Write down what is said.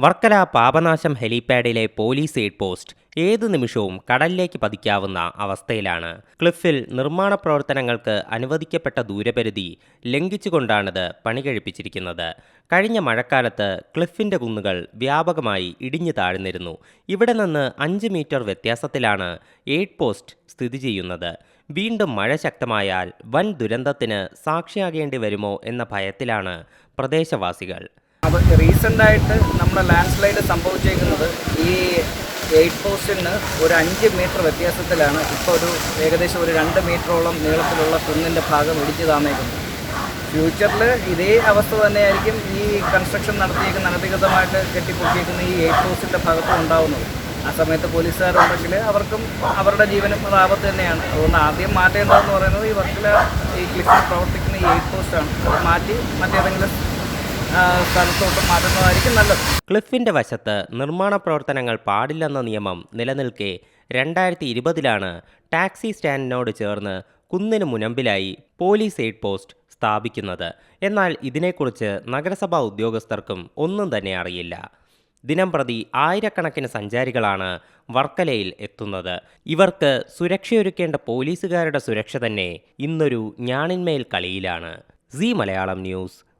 വർക്കല പാപനാശം ഹെലിപാഡിലെ police aid post ഏതു നിമിഷവും കടലിലേക്ക് പതിക്കാവുന്ന അവസ്ഥയിലാണ്. ക്ലിഫിൽ നിർമ്മാണ പ്രവർത്തനങ്ങൾക്ക് അനുവദിക്കപ്പെട്ട ദൂരപരിധി ലംഘിച്ചുകൊണ്ടാണിത് പണി കഴിപ്പിച്ചിരിക്കുന്നത് കഴിഞ്ഞ മഴക്കാലത്ത് ക്ലിഫിന്റെ കുന്നുകൾ വ്യാപകമായി ഇടിഞ്ഞു താഴ്ന്നിരുന്നു. ഇവിടെ നിന്ന് അഞ്ച് മീറ്റർ വ്യത്യാസത്തിലാണ് എയ്ഡ് പോസ്റ്റ് സ്ഥിതി ചെയ്യുന്നത്. വീണ്ടും മഴ ശക്തമായാൽ വൻ ദുരന്തത്തിന് സാക്ഷിയാകേണ്ടി വരുമോ എന്ന ഭയത്തിലാണ് പ്രദേശവാസികൾ. അത് റീസെന്റ് ആയിട്ട് നമ്മുടെ ലാൻഡ് സ്ലൈഡ് സംഭവിച്ചേക്കുന്നത് ഈ എയ്റ്റ് പോസ്റ്റിന് ഒരു അഞ്ച് മീറ്റർ വ്യത്യാസത്തിലാണ്. ഇപ്പോൾ ഒരു ഏകദേശം ഒരു രണ്ട് മീറ്ററോളം നീളത്തിലുള്ള കുന്നിന്റെ ഭാഗം ഇടിച്ചു താന്നേക്കുന്നത് ഫ്യൂച്ചറിൽ ഇതേ അവസ്ഥ തന്നെയായിരിക്കും ഈ കൺസ്ട്രക്ഷൻ നടത്തിയേക്കുന്ന അനധികൃതമായിട്ട് കെട്ടിപ്പൊക്കിയേക്കുന്ന ഈ എയ്റ്റ് പോസ്റ്റിന്റെ ഭാഗത്തും ഉണ്ടാവുന്നത്. ആ സമയത്ത് പോലീസുകാരുണ്ടെങ്കിൽ അവർക്കും അവരുടെ ജീവനും അത് ആപത്ത് തന്നെയാണ്. അതുകൊണ്ട് ആദ്യം മാറ്റേണ്ടതെന്ന് പറയുന്നത് ഈ വർക്കിലെ ഈ ക്ലിഫിൽ പ്രവർത്തിക്കുന്ന ഈ എയ്റ്റ് പോസ്റ്റാണ്. അത് മാറ്റി മറ്റേതെങ്കിലും സ്ഥലത്തോട്ട് മാറ്റുന്നതായിരിക്കും നല്ലത്. ക്ലിഫിന്റെ വശത്ത് നിർമ്മാണ പ്രവർത്തനങ്ങൾ പാടില്ലെന്ന നിയമം നിലനിൽക്കെ രണ്ടായിരത്തി ഇരുപതിലാണ് ടാക്സി സ്റ്റാൻഡിനോട് ചേർന്ന് കുന്നിന് മുനമ്പിലായി പോലീസ് എയ്ഡ് പോസ്റ്റ് സ്ഥാപിക്കുന്നത്. എന്നാൽ ഇതിനെക്കുറിച്ച് നഗരസഭാ ഉദ്യോഗസ്ഥർക്കും ഒന്നും തന്നെ അറിയില്ല. ദിനം പ്രതി ആയിരക്കണക്കിന് സഞ്ചാരികളാണ് വർക്കലയിൽ എത്തുന്നത്. ഇവർക്ക് സുരക്ഷയൊരുക്കേണ്ട പോലീസുകാരുടെ സുരക്ഷ തന്നെ ഇന്നൊരു ഞാണിന്മേൽ കളിയിലാണ്. C Malayalam news